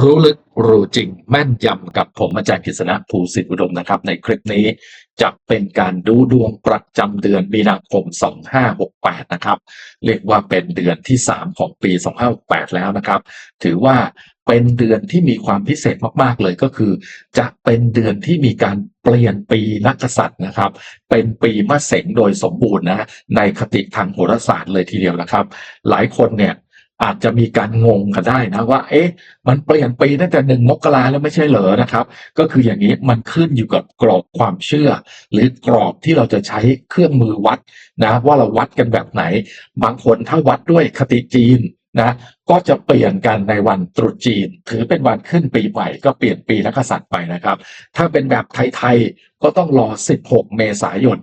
รู้ลึกรู้จริงแม่นยำกับผมอาจารย์กฤษณะภูสิทธิอุดมนะครับ ในคลิปนี้จะเป็นการดูดวงประจำเดือนมีนาคม 2568 นะครับ เรียกว่าเป็นเดือนที่ 3 ของปี 2568 แล้วนะครับ ถือว่าเป็นเดือนที่มีความพิเศษมากๆเลยก็คือ จะเป็นเดือนที่มีการเปลี่ยนปีนักษัตริย์นะครับ เป็นปีมะเสงโดยสมบูรณ์นะในคติทางโหราศาสตร์เลยทีเดียวนะครับ หลายคนเนี่ย อาจจะมีการงงกันได้นะว่า เอ๊ะ มันเปลี่ยนปีตั้งแต่หนึ่งมกราแล้วไม่ใช่เหรอนะครับ ก็คืออย่างนี้มันขึ้นอยู่กับกรอบความเชื่อ หรือกรอบที่เราจะใช้เครื่องมือวัดนะ ว่าเราวัดกันแบบไหน บางคนถ้าวัดด้วยคติจีนนะก็จะเปลี่ยนกันในวันตรุษจีน ถือเป็นวันขึ้นปีใหม่ก็เปลี่ยนปีนักกษัตริย์ไปนะครับ ถ้าเป็นแบบไทยๆ ก็ต้องรอ 16 เมษายน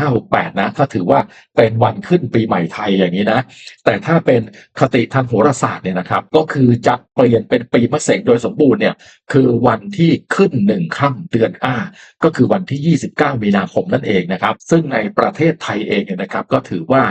2568 นะ ถ้าถือว่าเป็นวันขึ้นปีใหม่ไทยอย่างนี้นะ แต่ถ้าเป็นคติทางโหราศาสตร์เนี่ยนะครับ ก็คือจะเปลี่ยนเป็นปีมะเสงโดยสมบูรณ์เนี่ยคือวันที่ขึ้นหนึ่งค่ำเดือนอ้าก็คือวันที่ 29 มีนาคมนั่นเองนะครับ ซึ่งในประเทศไทยเองเนี่ยนะครับ ก็ถือว่า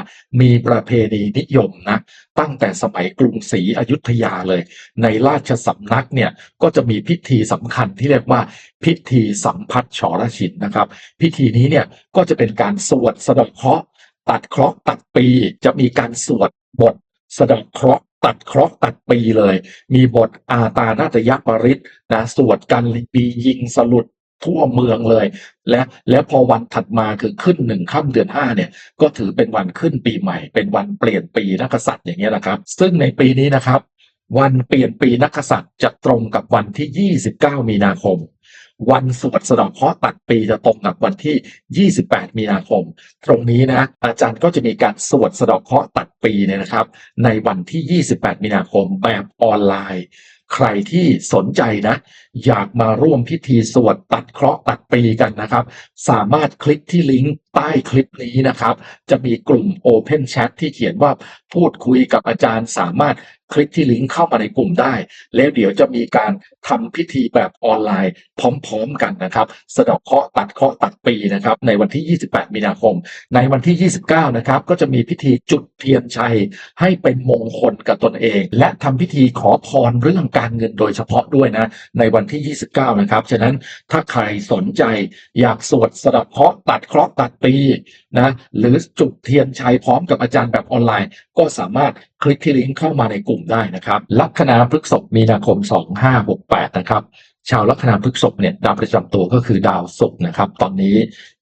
มีประเพณีนิยมนะตั้งแต่สมัยกรุงศรีอยุธยาเลย ในราชสำนักเนี่ยก็จะมีพิธีสำคัญที่เรียกว่าพิธีสัมพัทธ์ฉรชินนะครับ พิธีนี้เนี่ยก็จะเป็นการสวดสะดาะเคราะห์ตัดเคราะห์ตัดปีจะมีการสวดบทสะดาะเคราะห์ตัดเคราะห์ตัดปีเลย มีบทอาตานาตยปริตนะสวดกันปียิงสลุด ทั่วเมืองเลย และและพอวันถัดมาคือขึ้นหนึ่งค่ำเดือนห้าเนี่ยก็ถือเป็นวันขึ้นปีใหม่ เป็นวันเปลี่ยนปีนักษัตริย์อย่างเงี้ยนะครับ ซึ่งในปีนี้นะครับ วันเปลี่ยนปีนักษัตริย์จะตรงกับวันที่ 29 มีนาคม วันสวดสะดาะเคราะห์ตัดปีจะตรงกับวันที่ 28 มีนาคม ตรงนี้นะ อาจารย์ก็จะมีการสวดสะดาะเคราะห์ตัดปีเนี่ยนะครับ ในวันที่ 28 มีนาคมแบบออนไลน์ ใครที่สนใจนะ อยากมาร่วมพิธีสวดตัดเคราะห์ตัดปีกันนะครับ สามารถคลิกที่ลิงก์ใต้คลิปนี้นะครับ จะมีกลุ่ม Open Chat ที่เขียนว่าพูดคุยกับอาจารย์สามารถคลิกที่ลิงก์เข้ามาในกลุ่มได้ แล้วเดี๋ยวจะมีการทำพิธีแบบออนไลน์พร้อมๆกันนะครับ สะดาะเคราะห์ตัดเคราะห์ตัดปีนะครับ ในวันที่ 28 มีนาคม ในวันที่ 29 นะครับ ก็จะมีพิธีจุดเทียนชัย ให้เป็นมงคลกับตนเอง และทำพิธีขอพรเรื่องการเงินโดยเฉพาะด้วยนะ ในวันที่ 29 นะครับ ฉะนั้นถ้าใครสนใจอยากสวดสดาะเคราะห์ตัดเคราะห์ตัดปีนะหรือจุดเทียนชัยพร้อมกับอาจารย์แบบออนไลน์ ก็สามารถคลิกที่ลิงก์เข้ามาในกลุ่มได้นะครับ ลัคนาพฤกษภมีนาคม 2568 นะครับชาวลัคนาพฤกษภเนี่ยดาวประจำตัวก็คือดาวศุกร์นะครับ ตอนนี้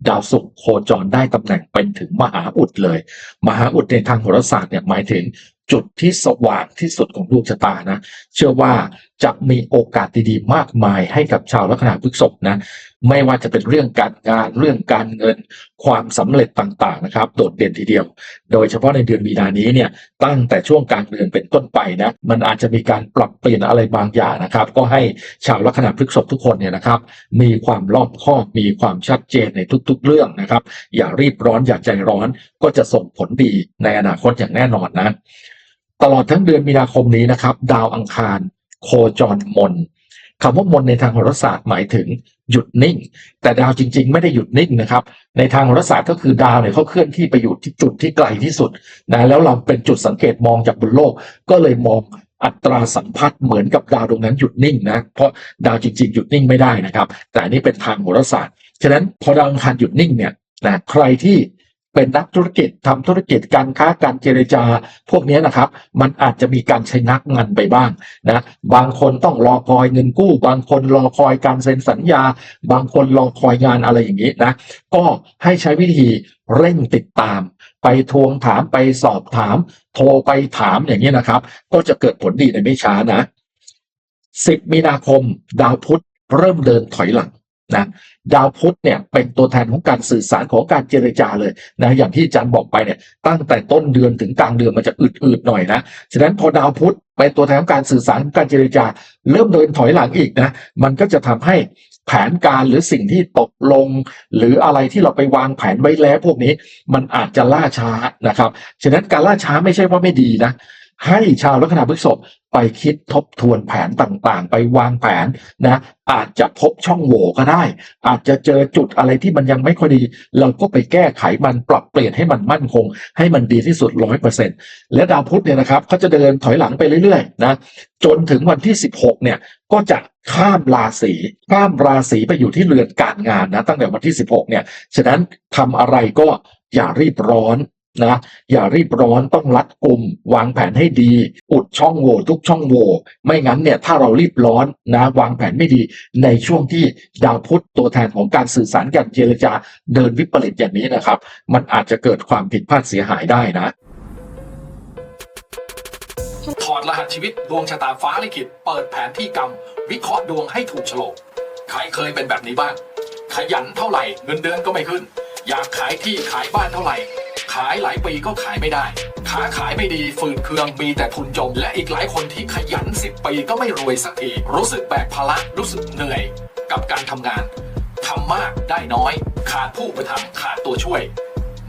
ดาวศุกร์โคจรได้ตำแหน่งเป็นถึงมหาอุดเลย มหาอุดในทางโหราศาสตร์เนี่ยหมายถึง จุดที่สว่างที่สุดของดวงชะตานะ เชื่อว่าจะมีโอกาสดีๆ มากมายให้กับชาวลัคนาพฤษภนะ ไม่ว่าจะเป็นเรื่องการงานเรื่องการเงินความสำเร็จต่างๆนะครับ โดดเด่นทีเดียว โดยเฉพาะในเดือนมีนานี้เนี่ยตั้งแต่ช่วงกลางเดือนเป็นต้นไปนะ มันอาจจะมีการปรับเปลี่ยนอะไรบางอย่างนะครับ ก็ให้ชาวลัคนาพฤษภทุกคนเนี่ยนะครับ มีความรอบคอบมีความชัดเจนในทุก ๆ เรื่องนะครับ อย่ารีบร้อนอย่าใจร้อนก็จะส่งผลดีในอนาคตอย่างแน่นอนนะ ตลอดทั้งเดือนมีนาคมนี้นะครับ ดาวอังคาร โคจรมนคำว่ามนในทางโหราศาสตร์หมายถึงหยุดนิ่ง แต่ดาวจริง ๆ ไม่ได้หยุดนิ่งนะครับ ในทางโหราศาสตร์ก็คือดาวเนี่ยเขาเคลื่อนที่ไปอยู่ที่จุดที่ไกลที่สุดนะแล้วเราเป็นจุดสังเกตมองจากบนโลก ก็เลยมองอัตราสัมพัทธ์เหมือนกับดาวดวงนั้นหยุดนิ่งนะเพราะดาวจริง ๆ หยุดนิ่งไม่ได้นะครับ แต่นนี้เป็นทางโหราศาสตร์ฉะนั้นพอดาวอังคารหยุดนิ่งเนี่ยนะใครที่ เป็นนักธุรกิจทำธุรกิจการค้าการเจรจา พวกนี้นะครับ มันอาจจะมีการใช้นักเงินไปบ้างนะบางคนต้องรอคอยเงินกู้ บางคนรอคอยการเซ็นสัญญา บางคนรอคอยงานอะไรอย่างนี้นะก็ให้ใช้วิธีเร่งติดตาม ไปทวงถามไปสอบถาม โทรไปถามอย่างนี้นะครับ ก็จะเกิดผลดีในไม่ช้านะ 10 มีนาคม ดาวพุธเริ่มเดินถอยหลัง นะดาวพุธเนี่ยเป็นตัวแทนของการสื่อสารของการเจรจาเลยนะอย่างที่อาจารย์บอกไปเนี่ยตั้งแต่ต้นเดือนถึงกลางเดือนมันจะอืดๆหน่อยนะฉะนั้นพอดาวพุธเป็นตัวแทนของการสื่อสารของการเจรจา เริ่มเดินถอยหลังอีกนะมันก็จะทำให้แผนการหรือสิ่งที่ตกลง หรืออะไรที่เราไปวางแผนไว้แล้วพวกนี้มันอาจจะล่าช้านะครับฉะนั้นการล่าช้าไม่ใช่ว่าไม่ดีนะ ให้ชาวลัคนาพฤษภไปคิดทบทวนแผนต่างๆ ไปวางแผนนะอาจจะพบช่องโหว่ก็ได้ อาจจะเจอจุดอะไรที่มันยังไม่ค่อยดี เราก็ไปแก้ไขมันปรับเปลี่ยนให้มันมั่นคง ให้มันดีที่สุดร้อยเปอร์เซ็นต์และดาวพุธเนี่ยนะครับเขาจะเดินถอยหลังไปเรื่อยๆนะจนถึงวันที่ 16เนี่ยก็จะข้ามราศีข้ามราศีไปอยู่ที่เรือนการงานนะตั้งแต่วันที่ 16เนี่ยฉะนั้นทำอะไรก็อย่ารีบร้อน นะอย่ารีบร้อนต้องรัดกุมวางแผนให้ดี อุดช่องโหว่ทุกช่องโหว่ไม่งั้นเนี่ยถ้าเรารีบร้อนนะวางแผนไม่ดี ในช่วงที่ดาวพุธตัวแทนของการสื่อสารการเจรจาเดินวิปริตอย่างนี้นะครับ มันอาจจะเกิดความผิดพลาดเสียหายได้นะถอดรหัสชีวิตดวงชะตาฟ้าลิขิตเปิดแผนที่กรรม วิเคราะห์ดวงให้ถูกโฉลกใครเคยเป็นแบบนี้บ้าง ขยันเท่าไหร่เงินเดือนก็ไม่ขึ้น อยากขายที่ขายบ้านเท่าไหร่ ขายหลายปีก็ขายไม่ได้ค้าขายไม่ดีฝืนเคืองมีแต่ทุนจม และอีกหลายคนที่ขยัน 10 ปีก็ไม่รวยสักทีรู้สึกแบกภาระรู้สึกเหนื่อยกับการทำงานทำมากได้น้อย ขาดผู้ประทำขาดตัวช่วย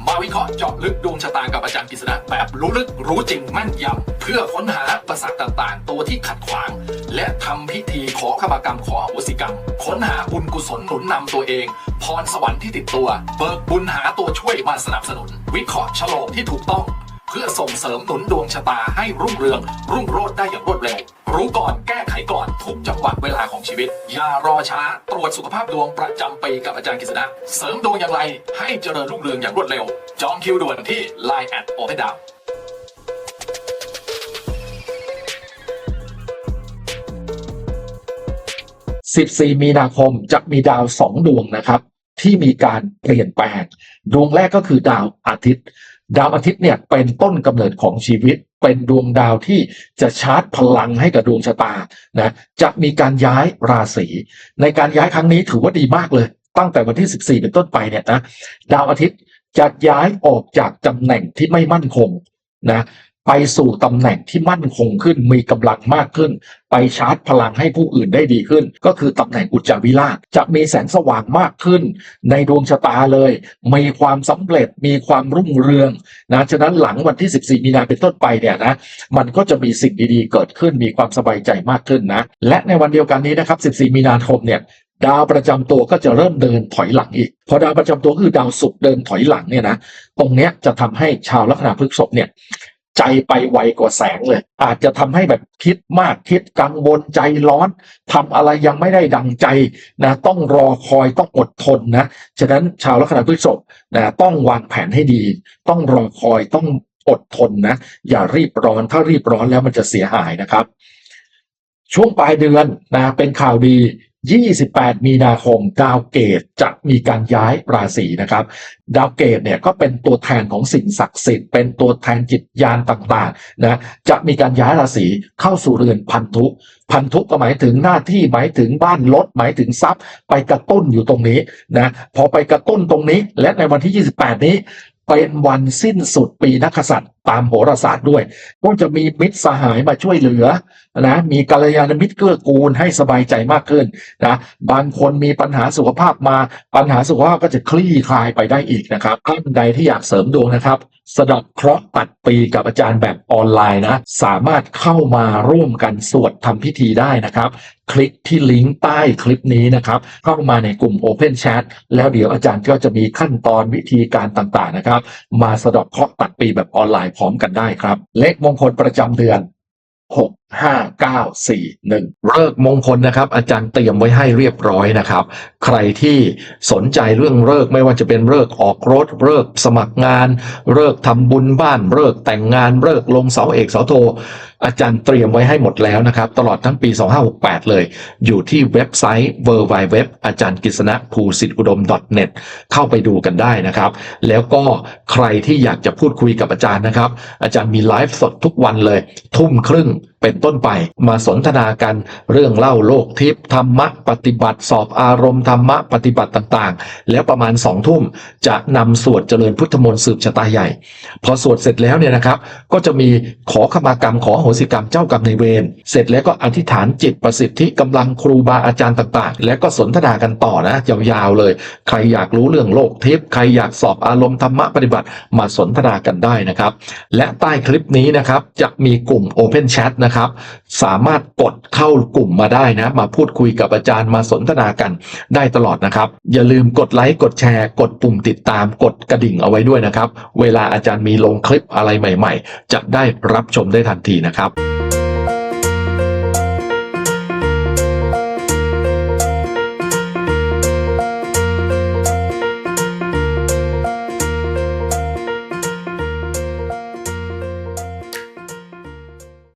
มาวิเคราะห์เจาะลึกดวงชะตากับอาจารย์กฤษณะแบบรู้ลึกรู้จริงแม่นยำเพื่อค้นหาประสาทต่างๆ ตัวที่ขัดขวาง และทำพิธีขอขมากรรมขออโหสิกรรม ค้นหาบุญกุศลหนุนนำตัวเอง พรสวรรค์ที่ติดตัว เบิกบุญหาตัวช่วยมาสนับสนุน วิเคราะห์ฉลกที่ถูกต้อง เพื่อส่งเสริมหนุนดวงชะตาให้รุ่งเรือง รุ่งโรจน์ได้อย่างรวดเร็ว รู้ก่อนแก้ไขก่อนทุกจังหวะเวลาของชีวิต อย่ารอช้า ตรวจสุขภาพดวงประจำปีกับอาจารย์กฤษณะ เสริมดวงอย่างไร ให้เจริญรุ่งเรืองอย่างรวดเร็ว จองคิวด่วนที่ Line แอดโอเพนดาว14มีนาคมจะมีดาวสองดวงนะครับ ที่มีการเปลี่ยนแปลง ดวงแรกก็คือดาวอาทิตย์ ดาวอาทิตย์เนี่ยเป็นต้นกำเนิดของชีวิต เป็นดวงดาวที่จะชาร์จพลังให้กับดวงชะตานะจะมีการย้ายราศีในการย้ายครั้งนี้ถือว่าดีมากเลย ตั้งแต่วันที่ 14 เป็นต้นไปเนี่ยนะดาวอาทิตย์จะย้ายออกจากตำแหน่งที่ไม่มั่นคงนะ ไปสู่ตำแหน่งที่มั่นคงขึ้นมีกำลังมากขึ้น ไปชาร์จพลังให้ผู้อื่นได้ดีขึ้น ก็คือตำแหน่งอุจจาวิราชจะมีแสงสว่างมากขึ้น ในดวงชะตาเลย มีความสำเร็จมีความรุ่งเรืองนะฉะนั้นหลังวันที่ 14 มีนาเป็นต้นไปเนี่ยนะมันก็จะมีสิ่งดีๆ เกิดขึ้นมีความสบายใจมากขึ้นนะและในวันเดียวกันนี้นะครับ 14 มีนาคมเนี่ยดาวประจำตัวก็จะเริ่มเดินถอยหลังอีก พอดาวประจำตัวคือดาวศุกร์เดินถอยหลังเนี่ยนะ ตรงเนี้ยจะทำให้ชาวลัคนาพฤษภเนี่ย ใจไปไวกว่าแสงเลย อาจจะทำให้แบบคิดมากคิดกังวลใจร้อนทำอะไรยังไม่ได้ดังใจนะต้องรอคอยต้องอดทนนะฉะนั้นชาวลัคนาพฤษภนะต้องวางแผนให้ดี ต้องรอคอยต้องอดทนนะอย่ารีบร้อนถ้ารีบร้อนแล้วมันจะเสียหายนะครับ ช่วงปลายเดือนนะเป็นข่าวดี 28 มีนาคม ดาวเกตจะมีการย้ายราศีนะครับ ดาวเกตเนี่ยก็เป็นตัวแทนของสิ่งศักดิ์สิทธิ์เป็นตัวแทนจิตญาณต่างๆนะจะมีการย้ายราศีเข้าสู่เรือนพันธุ พันธุก็หมายถึงหน้าที่หมายถึงบ้านรถหมายถึงทรัพย์ ไปกระตุ้นอยู่ตรงนี้นะพอไปกระตุ้นตรงนี้ และในวันที่ 28 นี้เป็นวันสิ้นสุดปีนักษัตริย์ตามโหราศาสตร์ด้วย ก็จะมีมิตรสหายมาช่วยเหลือนะมีกัลยาณมิตรเกื้อกูลให้สบายใจมากขึ้นนะบางคนมีปัญหาสุขภาพมาปัญหาสุขภาพก็จะคลี่คลายไปได้อีกนะครับท่านใดที่อยากเสริมดวงนะครับสะเดอกเคราะห์ตัดปีกับอาจารย์แบบออนไลน์นะ สามารถเข้ามาร่วมกันสวดทำพิธีได้นะครับ คลิกที่ลิงก์ใต้คลิปนี้นะครับ เข้ามาในกลุ่ม Open Chat แล้วเดี๋ยวอาจารย์ก็จะมีขั้นตอนวิธีการต่างๆนะครับ มาสะเดอกเคราะห์ตัดปีแบบออนไลน์พร้อมกันได้ครับ เลขมงคลประจำเดือนหก ห้าเก้าสี่หนึ่งเลิกมงคลนะครับ อาจารย์เตรียมไว้ให้เรียบร้อยนะครับ ใครที่สนใจเรื่องเลิกไม่ว่าจะเป็นเลิกออกรถเลิกสมัครงานเลิกทำบุญบ้านเลิกแต่งงานเลิกลงเสาเอกเสาโท อาจารย์เตรียมไว้ให้หมดแล้วนะครับ ตลอดทั้งปี 2568 เลย อยู่ที่เว็บไซต์ w w w อาจารย์กฤษณะภูสิทธิอุดม .net เข้าไปดูกันได้นะครับ แล้วก็ใครที่อยากจะพูดคุยกับอาจารย์นะครับ อาจารย์มีไลฟ์สดทุกวันเลย ทุ่มครึ่ง เป็นต้นไปมาสนทนากันเรื่องเล่าโลกทิพย์ธรรมะปฏิบัติสอบอารมณ์ธรรมะปฏิบัติต่างๆ แล้วประมาณสองทุ่มจะนำสวดเจริญพุทธมนต์สืบชะตาใหญ่ พอสวดเสร็จแล้วเนี่ยนะครับ ก็จะมีขอขมากรรมขอโหสิกรรมเจ้ากรรมในายเวรเสร็จแล้วก็อธิษฐานจิตประสิทธิกำลังครูบาอาจารย์ต่างๆ แล้วก็สนทนากันต่อนะยาวๆเลย ใครอยากรู้เรื่องโลกทิพย์ใครอยากสอบอารมณ์ธรรมะปฏิบัติมาสนทนากันได้นะครับ และใต้คลิปนี้นะครับจะมีกลุ่ม Open Chat นะครับ สามารถกดเข้ากลุ่มมาได้นะ มาพูดคุยกับอาจารย์มาสนทนากันได้ตลอดนะครับ อย่าลืมกดไลค์กดแชร์ กดปุ่มติดตามกดกระดิ่งเอาไว้ด้วยนะครับ เวลาอาจารย์มีลงคลิปอะไรใหม่ ๆ จะได้รับชมได้ทันทีนะครับ